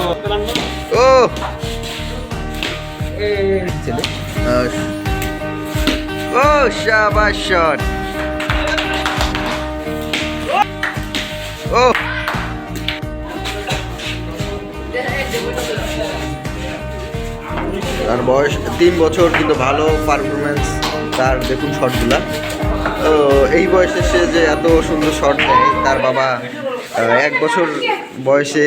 ও ছেলে ও শাবাশ শট ও। তার বয়স তিন বছর, কিন্তু ভালো পারফরমেন্স তার দেখুন শটগুলা তো এই বয়সে সে যে এত সুন্দর শট দেয়, তার বাবা এক বছর বয়সে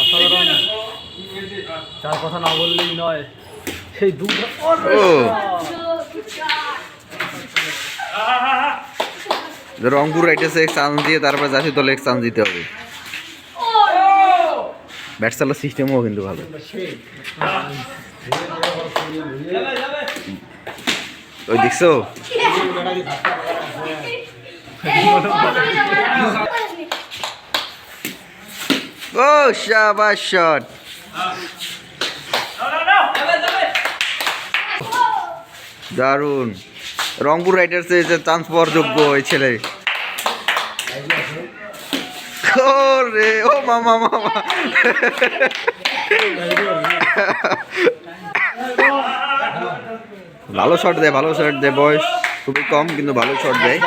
অসাধারণ তার কথা না বললেই নয়। সেই দু রংপুর রাইটার্সে এক চান্স দিয়ে তারপর জাতীয় দলে এক চান্স দিতে হবে। ব্যাট চালার সিস্টেমও কিন্তু ভালো। ওই দেখছ? ও শাবাশ শট দারুণ। রংপুর রাইডার্সে যে চান্স পাওয়ার যোগ্য ওই ছেলে। রে, ও মামা মামা। ভালো শট দে, ভালো শট দে বয়স খুবই কম কিন্তু ভালো শট দেয়।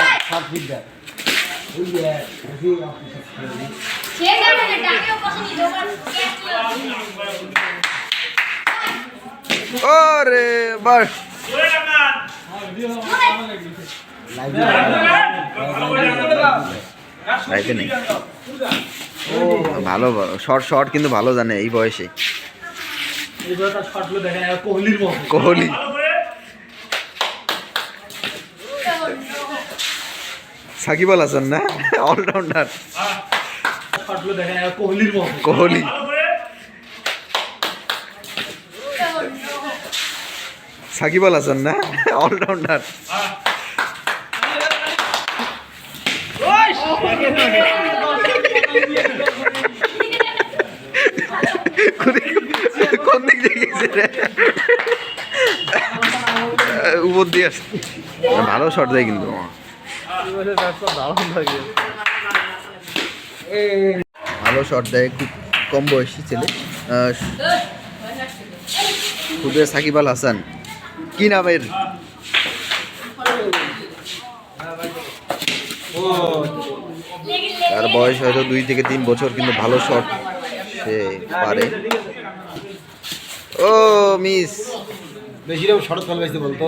ও রে বাস নেই। ভালো শর্ট শর্ট কিন্তু ভালো জানে এই বয়সে। কোহলি। সাকিব আল হাসান না? অলরাউন্ডার কোহলি। সাকিব আল হাসান না? অলরাউন্ডার ভালো শট দেয় কিন্তু ভালো শট দেয়, খুব কম বয়সী ছেলে। খুদে সাকিব আল হাসান। কি নামের? তার বয়স হয়তো দুই থেকে তিন বছর, কিন্তু ভালো শট সে পারে। ও মিস বেশি রকম সড়ক বেশি বলতো।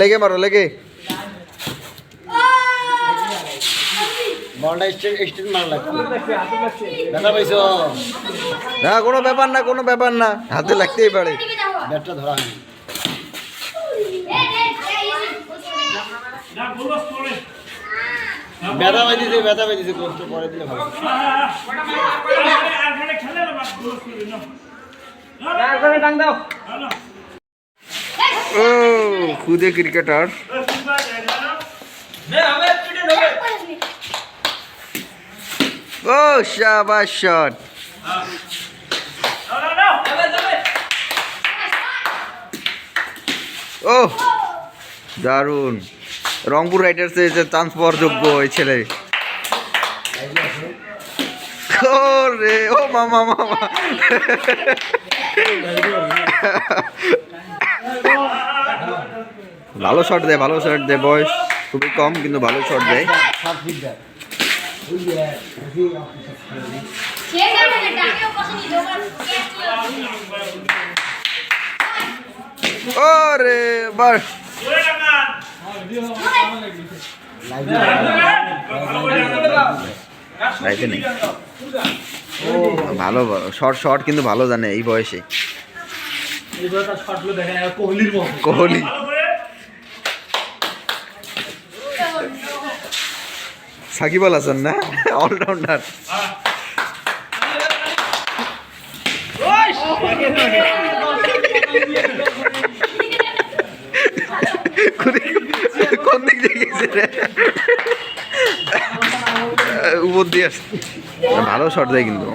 লেগে মারো লেগে না কোনো ব্যাপার না কোনো ব্যাপার না। হাতে লাগতেই পারে। ব্যাটটা ধরা ব্যথা বাঁধিছে ব্যথা বাঁধিছে কষ্ট পরে দিলে ভালো। ও খুদে ক্রিকেটার। ও শাবাশ শট ও, দারুণ। রংপুর রাইডার্সে যে চান্স পাওয়ার যোগ্য ওই ছেলে। রে ও মামা মামা। ভালো শট দেয় ভালো শট দেয় বয়স খুবই কম কিন্তু ভালো শট দেয় ওরে বার নেই। ভালো শর্ট শর্ট কিন্তু ভালো জানে এই বয়সে। কোহলি। সাকিব আল হাসান না? অলরাউন্ডার কোন দিক দিয়ে গেছে রে? উপর দিয়ে আসছে। ভালো শট দেয় কিন্তু।